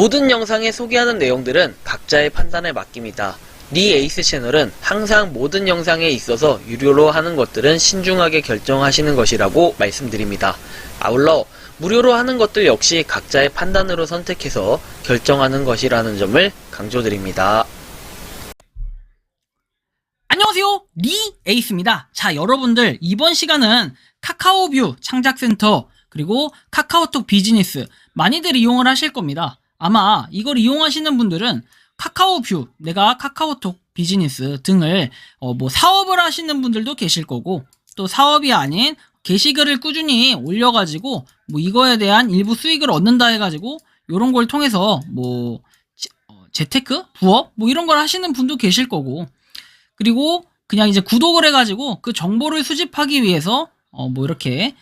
모든 영상에 소개하는 내용들은 각자의 판단에 맡깁니다. 니 에이스 채널은 항상 모든 영상에 있어서 유료로 하는 것들은 신중하게 결정하시는 것이라고 말씀드립니다. 아울러 무료로 하는 것들 역시 각자의 판단으로 선택해서 결정하는 것이라는 점을 강조드립니다. 안녕하세요. 리 에이스입니다. 자, 여러분들 이번 시간은 카카오뷰 창작센터 그리고 카카오톡 비즈니스 많이들 이용을 하실 겁니다. 아마 이걸 이용하시는 분들은 카카오 뷰, 내가 카카오톡 비즈니스 등을 어, 뭐 사업을 하시는 분들도 계실 거고 또 사업이 아닌 게시글을 꾸준히 올려가지고 뭐 이거에 대한 일부 수익을 얻는다 해가지고 이런 걸 통해서 뭐 재- 어, 재테크, 부업? 뭐 이런 걸 하시는 분도 계실 거고. 그리고 그냥 이제 구독을 해가지고 그 정보를 수집하기 위해서 어 뭐 이렇게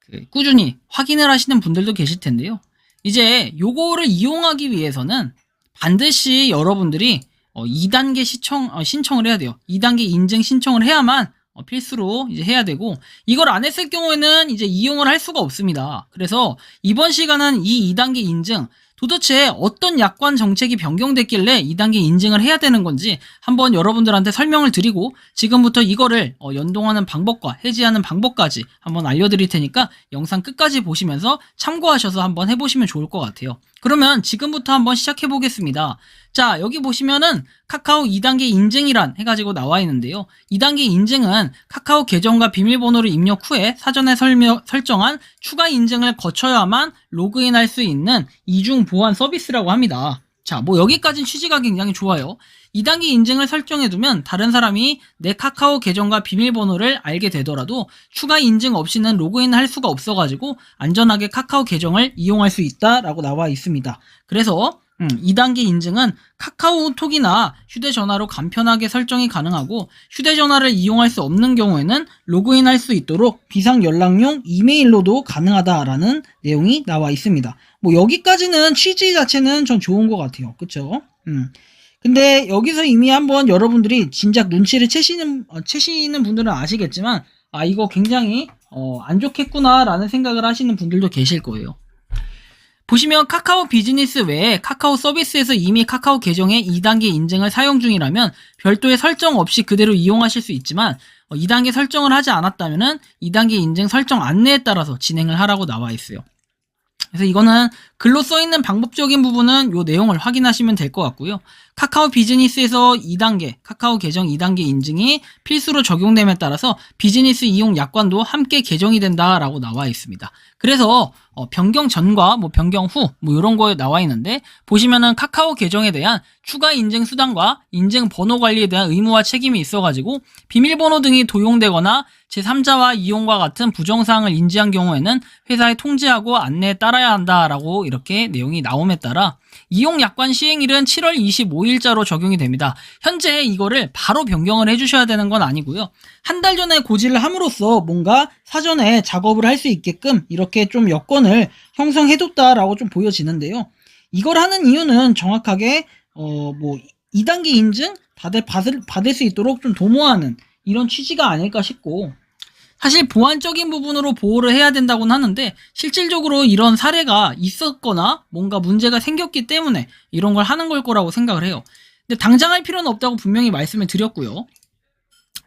그 꾸준히 확인을 하시는 분들도 계실 텐데요. 이제 요거를 이용하기 위해서는 반드시 여러분들이 어 2단계 시청 어, 신청을 해야 돼요. 2단계 인증 신청을 해야만 어, 필수로 이제 해야 되고 이걸 안 했을 경우에는 이제 이용을 할 수가 없습니다. 그래서 이번 시간은 이 2단계 인증 도대체 어떤 약관 정책이 변경됐길래 2단계 인증을 해야 되는 건지 한번 여러분들한테 설명을 드리고 지금부터 이거를 어, 연동하는 방법과 해지하는 방법까지 한번 알려드릴 테니까 영상 끝까지 보시면서 참고하셔서 한번 해보시면 좋을 것 같아요. 그러면 지금부터 한번 시작해 보겠습니다. 자, 여기 보시면은 카카오 2단계 인증이란 해가지고 나와 있는데요. 2단계 인증은 카카오 계정과 비밀번호를 입력 후에 사전에 설명, 설정한 추가 인증을 거쳐야만 로그인할 수 있는 이중 보안 서비스라고 합니다. 자, 뭐 여기까지는 취지가 굉장히 좋아요. 2단계 인증을 설정해두면 다른 사람이 내 카카오 계정과 비밀번호를 알게 되더라도 추가 인증 없이는 로그인 할 수가 없어가지고 안전하게 카카오 계정을 이용할 수 있다라고 나와 있습니다. 그래서 음, 2단계 인증은 카카오톡이나 휴대전화로 간편하게 설정이 가능하고 휴대전화를 이용할 수 없는 경우에는 로그인할 수 있도록 비상 연락용 이메일로도 가능하다라는 내용이 나와 있습니다. 뭐 여기까지는 취지 자체는 전 좋은 것 같아요. 그쵸? 음. 근데 여기서 이미 한번 여러분들이 진작 눈치를 채시는 어, 채시는 분들은 아시겠지만 아 이거 굉장히 어, 안 좋겠구나라는 생각을 하시는 분들도 계실 거예요. 보시면 카카오 비즈니스 외에 카카오 서비스에서 이미 카카오 계정의 2단계 인증을 사용 중이라면 별도의 설정 없이 그대로 이용하실 수 있지만 어, 2단계 설정을 하지 않았다면 2단계 인증 설정 안내에 따라서 진행을 하라고 나와 있어요. 그래서 이거는 글로 써 있는 방법적인 부분은 이 내용을 확인하시면 될 것 같고요. 카카오 비즈니스에서 2단계, 카카오 계정 2단계 인증이 필수로 적용됨에 따라서 비즈니스 이용 약관도 함께 개정이 된다라고 나와 있습니다. 그래서 어, 변경 전과 뭐 변경 후 뭐 이런 거에 나와 있는데 보시면은 카카오 계정에 대한 추가 인증 수단과 인증 번호 관리에 대한 의무와 책임이 있어가지고 비밀번호 등이 도용되거나 제3자와 이용과 같은 부정사항을 인지한 경우에는 회사에 통지하고 안내에 따라야 한다라고 이렇게 내용이 나옴에 따라 이용 약관 시행일은 7월 25일자로 적용이 됩니다. 현재 이거를 바로 변경을 해주셔야 되는 건 아니고요. 한 달 전에 고지를 함으로써 뭔가 사전에 작업을 할 수 있게끔 이렇게 좀 여건을 형성해뒀다라고 좀 보여지는데요. 이걸 하는 이유는 정확하게 어 뭐 2단계 인증 다들 받을 받을 수 있도록 좀 도모하는 이런 취지가 아닐까 싶고 사실 보안적인 부분으로 보호를 해야 된다고는 하는데 실질적으로 이런 사례가 있었거나 뭔가 문제가 생겼기 때문에 이런 걸 하는 걸 거라고 생각을 해요. 근데 당장 할 필요는 없다고 분명히 말씀을 드렸고요.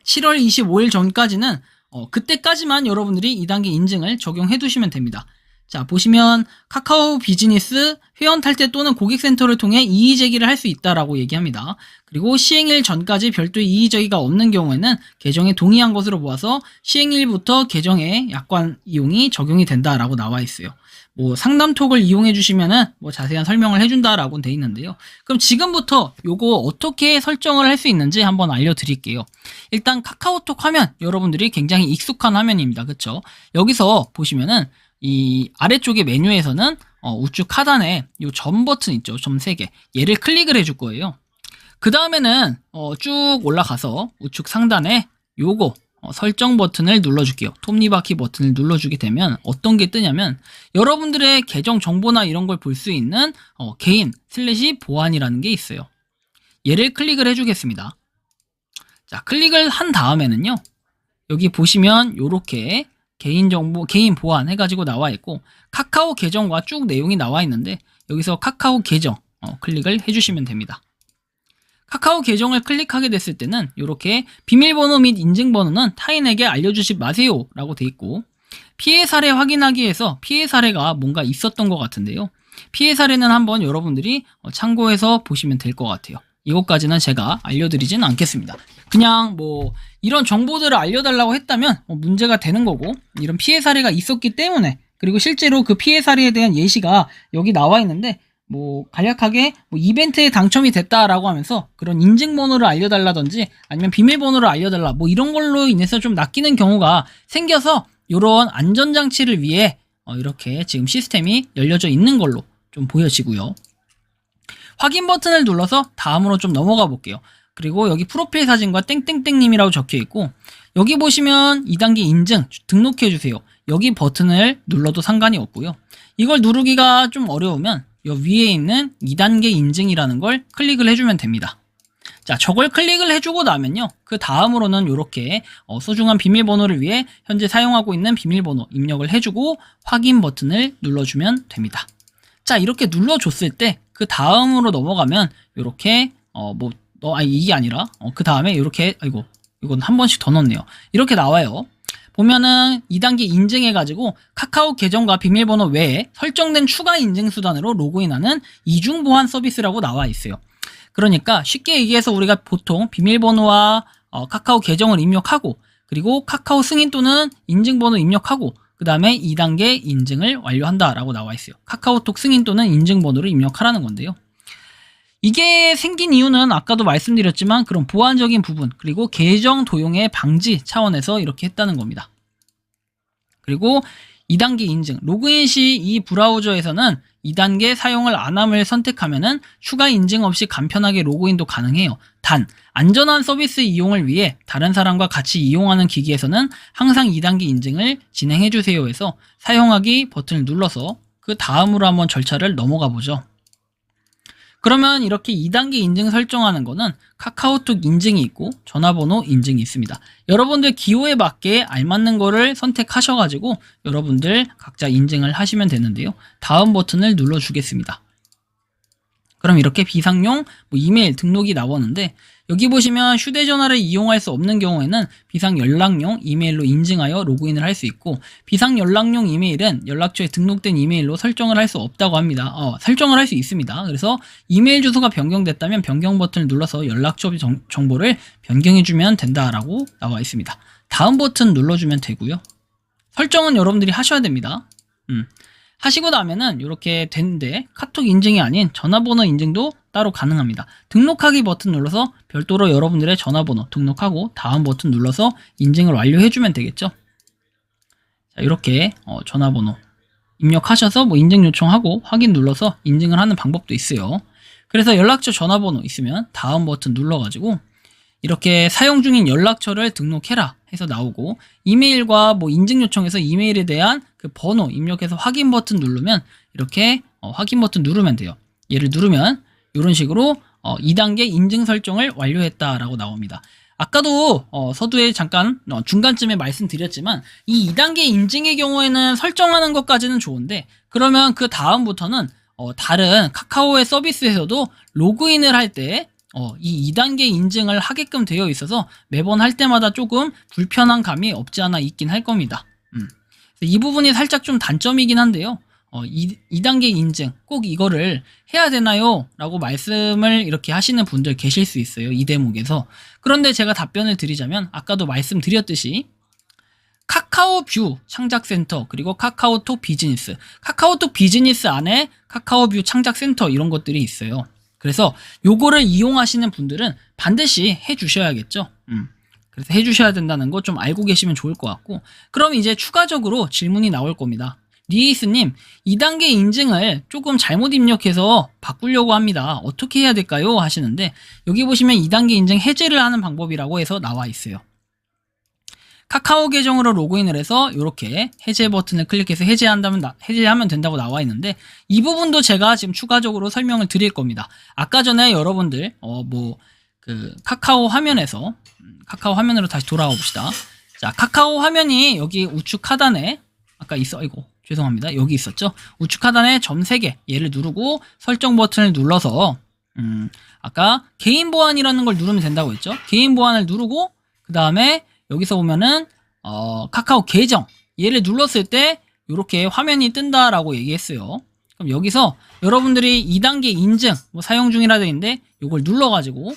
7월 25일 전까지는 어, 그때까지만 여러분들이 2단계 인증을 적용해 두시면 됩니다. 자, 보시면 카카오 비즈니스 회원 탈퇴 또는 고객센터를 통해 이의 제기를 할 수 있다라고 얘기합니다. 그리고 시행일 전까지 별도의 이의 제기가 없는 경우에는 계정에 동의한 것으로 보아서 시행일부터 계정에 약관 이용이 적용이 된다라고 나와 있어요. 뭐 상담톡을 이용해 주시면은 뭐 자세한 설명을 해준다라고 돼 있는데요. 그럼 지금부터 요거 어떻게 설정을 할 수 있는지 한번 알려드릴게요. 일단 카카오톡 화면 여러분들이 굉장히 익숙한 화면입니다. 그쵸? 여기서 보시면은 이 아래쪽의 메뉴에서는 어, 우측 하단에 요점 버튼 있죠. 점 3개. 얘를 클릭을 해줄 거예요. 그 다음에는 어, 쭉 올라가서 우측 상단에 요거 어, 설정 버튼을 눌러줄게요. 톱니바퀴 버튼을 눌러주게 되면 어떤 게 뜨냐면 여러분들의 계정 정보나 이런 걸 볼 수 있는 어, 개인 슬래시 보안이라는 게 있어요. 얘를 클릭을 해주겠습니다. 자, 클릭을 한 다음에는요. 여기 보시면 요렇게 개인 정보, 개인 보안 해가지고 나와 있고 카카오 계정과 쭉 내용이 나와 있는데 여기서 카카오 계정 어, 클릭을 해주시면 됩니다. 카카오 계정을 클릭하게 됐을 때는 이렇게 비밀번호 및 인증번호는 타인에게 알려주지 마세요 라고 돼 있고 피해 사례 확인하기 위해서 피해 사례가 뭔가 있었던 것 같은데요. 피해 사례는 한번 여러분들이 어, 참고해서 보시면 될 것 같아요. 이것까지는 제가 알려드리진 않겠습니다. 그냥 뭐 이런 정보들을 알려달라고 했다면 뭐 문제가 되는 거고 이런 피해 사례가 있었기 때문에 그리고 실제로 그 피해 사례에 대한 예시가 여기 나와 있는데 뭐 간략하게 뭐 이벤트에 당첨이 됐다라고 하면서 그런 인증번호를 알려달라든지 아니면 비밀번호를 알려달라 뭐 이런 걸로 인해서 좀 낚이는 경우가 생겨서 이런 안전장치를 위해 어, 이렇게 지금 시스템이 열려져 있는 걸로 좀 보여지고요. 확인 버튼을 눌러서 다음으로 좀 넘어가 볼게요. 그리고 여기 프로필 사진과 땡땡땡님이라고 적혀 있고 여기 보시면 2단계 인증 등록해 주세요. 여기 버튼을 눌러도 상관이 없고요. 이걸 누르기가 좀 어려우면 여 위에 있는 2단계 인증이라는 걸 클릭을 해주면 됩니다. 자, 저걸 클릭을 해주고 나면요. 그 다음으로는 이렇게 어, 소중한 비밀번호를 위해 현재 사용하고 있는 비밀번호 입력을 해주고 확인 버튼을 눌러주면 됩니다. 자, 이렇게 눌러줬을 때 그 다음으로 넘어가면 이렇게 어 뭐 어, 아니 이게 아니라 어, 그 다음에 이렇게 아이고 이건 한 번씩 더 넣네요. 이렇게 나와요. 보면은 2단계 인증해가지고 카카오 계정과 비밀번호 외에 설정된 추가 인증 수단으로 로그인하는 이중 보안 서비스라고 나와 있어요. 그러니까 쉽게 얘기해서 우리가 보통 비밀번호와 어, 카카오 계정을 입력하고 그리고 카카오 승인 또는 인증번호 입력하고 그 다음에 2단계 인증을 완료한다라고 나와 있어요. 카카오톡 승인 또는 인증번호를 입력하라는 건데요. 이게 생긴 이유는 아까도 말씀드렸지만 그런 보안적인 부분 그리고 계정 도용의 방지 차원에서 이렇게 했다는 겁니다. 그리고 2단계 인증 로그인 시 이 브라우저에서는 2단계 사용을 안 함을 선택하면은 추가 인증 없이 간편하게 로그인도 가능해요. 단 안전한 서비스 이용을 위해 다른 사람과 같이 이용하는 기기에서는 항상 2단계 인증을 진행해 주세요 해서 사용하기 버튼을 눌러서 그 다음으로 한번 절차를 넘어가 보죠. 그러면 이렇게 2단계 인증 설정하는 거는 카카오톡 인증이 있고 전화번호 인증이 있습니다. 여러분들 기호에 맞게 알맞는 거를 선택하셔가지고 여러분들 각자 인증을 하시면 되는데요. 다음 버튼을 눌러주겠습니다. 그럼 이렇게 비상용 뭐 이메일 등록이 나오는데 여기 보시면 휴대전화를 이용할 수 없는 경우에는 비상 연락용 이메일로 인증하여 로그인을 할 수 있고 비상 연락용 이메일은 연락처에 등록된 이메일로 설정을 할 수 없다고 합니다. 어, 설정을 할 수 있습니다. 그래서 이메일 주소가 변경됐다면 변경 버튼을 눌러서 연락처 정, 정보를 변경해주면 된다라고 나와 있습니다. 다음 버튼 눌러주면 되고요. 설정은 여러분들이 하셔야 됩니다. 음. 하시고 나면은 이렇게 되는데 카톡 인증이 아닌 전화번호 인증도 따로 가능합니다. 등록하기 버튼 눌러서 별도로 여러분들의 전화번호 등록하고 다음 버튼 눌러서 인증을 완료해주면 되겠죠. 자, 이렇게 어, 전화번호 입력하셔서 뭐 인증 요청하고 확인 눌러서 인증을 하는 방법도 있어요. 그래서 연락처 전화번호 있으면 다음 버튼 눌러가지고 이렇게 사용 중인 연락처를 등록해라 해서 나오고 이메일과 뭐 인증 요청에서 이메일에 대한 그 번호 입력해서 확인 버튼 누르면 이렇게 어, 확인 버튼 누르면 돼요. 얘를 누르면 이런 식으로 어, 2단계 인증 설정을 완료했다라고 나옵니다. 아까도 어, 서두에 잠깐 어, 중간쯤에 말씀드렸지만 이 2단계 인증의 경우에는 설정하는 것까지는 좋은데 그러면 그 다음부터는 어, 다른 카카오의 서비스에서도 로그인을 할 때 어, 이 2단계 인증을 하게끔 되어 있어서 매번 할 때마다 조금 불편한 감이 없지 않아 있긴 할 겁니다. 음. 이 부분이 살짝 좀 단점이긴 한데요. 어, 2, 2단계 인증 꼭 이거를 해야 되나요? 라고 말씀을 이렇게 하시는 분들 계실 수 있어요. 이 대목에서. 그런데 제가 답변을 드리자면 아까도 말씀드렸듯이 카카오 뷰 창작 센터 그리고 카카오톡 비즈니스 카카오톡 비즈니스 안에 카카오 뷰 창작 센터 이런 것들이 있어요. 그래서 요거를 이용하시는 분들은 반드시 해 주셔야겠죠. 음. 그래서 해 주셔야 된다는 거 좀 알고 계시면 좋을 것 같고 그럼 이제 추가적으로 질문이 나올 겁니다. 리에이스님 2단계 인증을 조금 잘못 입력해서 바꾸려고 합니다. 어떻게 해야 될까요? 하시는데 여기 보시면 2단계 인증 해제를 하는 방법이라고 해서 나와 있어요. 카카오 계정으로 로그인을 해서 이렇게 해제 버튼을 클릭해서 해제한다면 나- 해제하면 된다고 나와 있는데 이 부분도 제가 지금 추가적으로 설명을 드릴 겁니다. 아까 전에 여러분들 어 뭐 그 카카오 화면에서 음, 카카오 화면으로 다시 돌아와 봅시다. 자 카카오 화면이 여기 우측 하단에 아까 있어 이거 죄송합니다. 여기 있었죠. 우측 하단에 점 3개 얘를 누르고 설정 버튼을 눌러서 음, 아까 개인 보안이라는 걸 누르면 된다고 했죠. 개인 보안을 누르고 그 다음에 여기서 보면은 어, 카카오 계정 얘를 눌렀을 때 이렇게 화면이 뜬다라고 얘기했어요. 그럼 여기서 여러분들이 2단계 인증 뭐 사용 중이라 되어 있는데 이걸 눌러가지고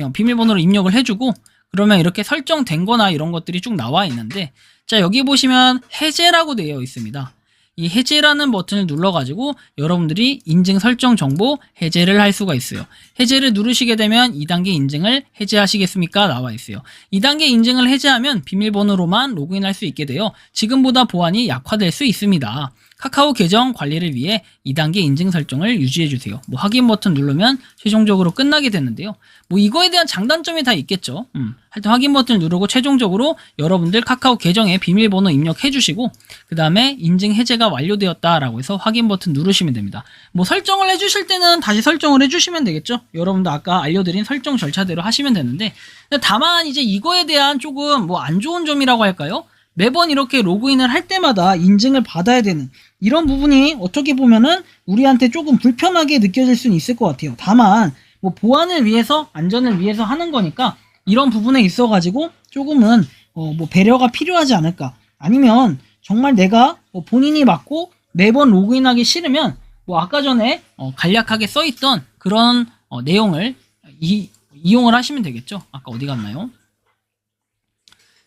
어, 비밀번호를 입력을 해주고 그러면 이렇게 설정된 거나 이런 것들이 쭉 나와 있는데 자 여기 보시면 해제라고 되어 있습니다. 이 해제라는 버튼을 눌러가지고 여러분들이 인증 설정 정보 해제를 할 수가 있어요. 해제를 누르시게 되면 2단계 인증을 해제하시겠습니까? 나와 있어요. 2단계 인증을 해제하면 비밀번호로만 로그인할 수 있게 되어 지금보다 보안이 약화될 수 있습니다. 카카오 계정 관리를 위해 2단계 인증 설정을 유지해 주세요. 뭐 확인 버튼 누르면 최종적으로 끝나게 되는데요. 뭐 이거에 대한 장단점이 다 있겠죠. 음. 하여튼 확인 버튼을 누르고 최종적으로 여러분들 카카오 계정에 비밀번호 입력해 주시고 그 다음에 인증 해제가 완료되었다라고 해서 확인 버튼 누르시면 됩니다. 뭐 설정을 해 주실 때는 다시 설정을 해 주시면 되겠죠. 여러분도 아까 알려드린 설정 절차대로 하시면 되는데 다만 이제 이거에 대한 조금 뭐 안 좋은 점이라고 할까요? 매번 이렇게 로그인을 할 때마다 인증을 받아야 되는 이런 부분이 어떻게 보면은 우리한테 조금 불편하게 느껴질 수는 있을 것 같아요. 다만 뭐 보안을 위해서 안전을 위해서 하는 거니까 이런 부분에 있어 가지고 조금은 어, 뭐 배려가 필요하지 않을까. 아니면 정말 내가 뭐 본인이 맞고 매번 로그인하기 싫으면 뭐 아까 전에 어, 간략하게 써 있던 그런 어, 내용을 이, 이용을 하시면 되겠죠. 아까 어디 갔나요?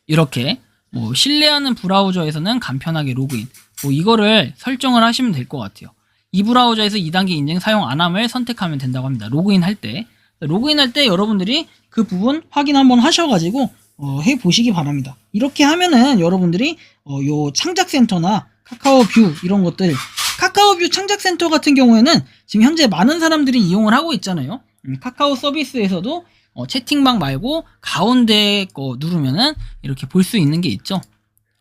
이렇게 뭐 신뢰하는 브라우저에서는 간편하게 로그인 뭐 이거를 설정을 하시면 될 것 같아요. 이 브라우저에서 2단계 인증 사용 안함을 선택하면 된다고 합니다. 로그인 할 때. 로그인 할 때 여러분들이 그 부분 확인 한번 하셔가지고 어, 해 보시기 바랍니다. 이렇게 하면은 여러분들이 어, 요 창작센터나 카카오 뷰 이런 것들 카카오 뷰 창작센터 같은 경우에는 지금 현재 많은 사람들이 이용을 하고 있잖아요. 음, 카카오 서비스에서도 어, 채팅방 말고 가운데 거 누르면은 이렇게 볼 수 있는 게 있죠.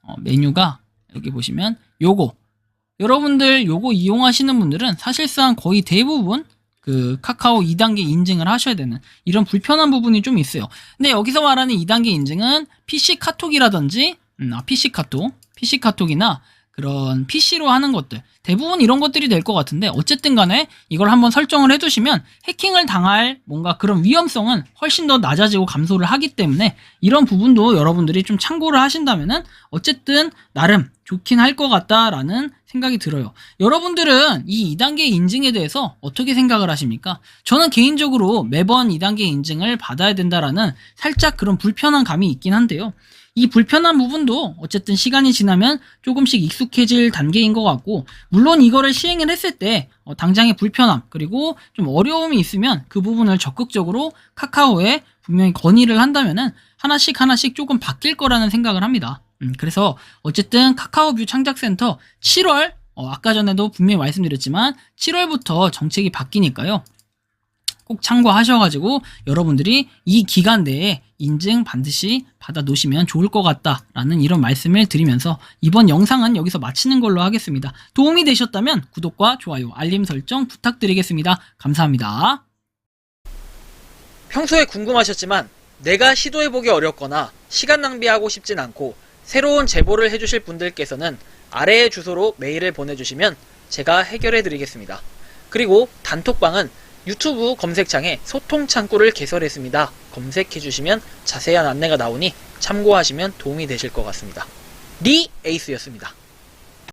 어, 메뉴가 여기 보시면 요거 여러분들 요거 이용하시는 분들은 사실상 거의 대부분 그 카카오 2단계 인증을 하셔야 되는 이런 불편한 부분이 좀 있어요. 근데 여기서 말하는 2단계 인증은 PC 카톡이라든지 음, 아, PC 카톡, PC 카톡이나 그런 PC로 하는 것들 대부분 이런 것들이 될 것 같은데 어쨌든 간에 이걸 한번 설정을 해두시면 해킹을 당할 뭔가 그런 위험성은 훨씬 더 낮아지고 감소를 하기 때문에 이런 부분도 여러분들이 좀 참고를 하신다면은 어쨌든 나름 좋긴 할 것 같다라는 생각이 들어요. 여러분들은 이 2단계 인증에 대해서 어떻게 생각을 하십니까? 저는 개인적으로 매번 2단계 인증을 받아야 된다라는 살짝 그런 불편한 감이 있긴 한데요. 이 불편한 부분도 어쨌든 시간이 지나면 조금씩 익숙해질 단계인 것 같고 물론 이거를 시행을 했을 때 어, 당장의 불편함 그리고 좀 어려움이 있으면 그 부분을 적극적으로 카카오에 분명히 건의를 한다면은 하나씩 하나씩 조금 바뀔 거라는 생각을 합니다. 음, 그래서 어쨌든 카카오뷰 창작센터 7월 어, 아까 전에도 분명히 말씀드렸지만 7월부터 정책이 바뀌니까요. 꼭 참고하셔가지고 여러분들이 이 기간 내에 인증 반드시 받아 놓으시면 좋을 것 같다라는 이런 말씀을 드리면서 이번 영상은 여기서 마치는 걸로 하겠습니다. 도움이 되셨다면 구독과 좋아요, 알림 설정 부탁드리겠습니다. 감사합니다. 평소에 궁금하셨지만 내가 시도해보기 어렵거나 시간 낭비하고 싶진 않고 새로운 제보를 해주실 분들께서는 아래의 주소로 메일을 보내주시면 제가 해결해드리겠습니다. 그리고 단톡방은 유튜브 검색창에 소통 창구를 개설했습니다. 검색해 주시면 자세한 안내가 나오니 참고하시면 도움이 되실 것 같습니다. 리 에이스였습니다.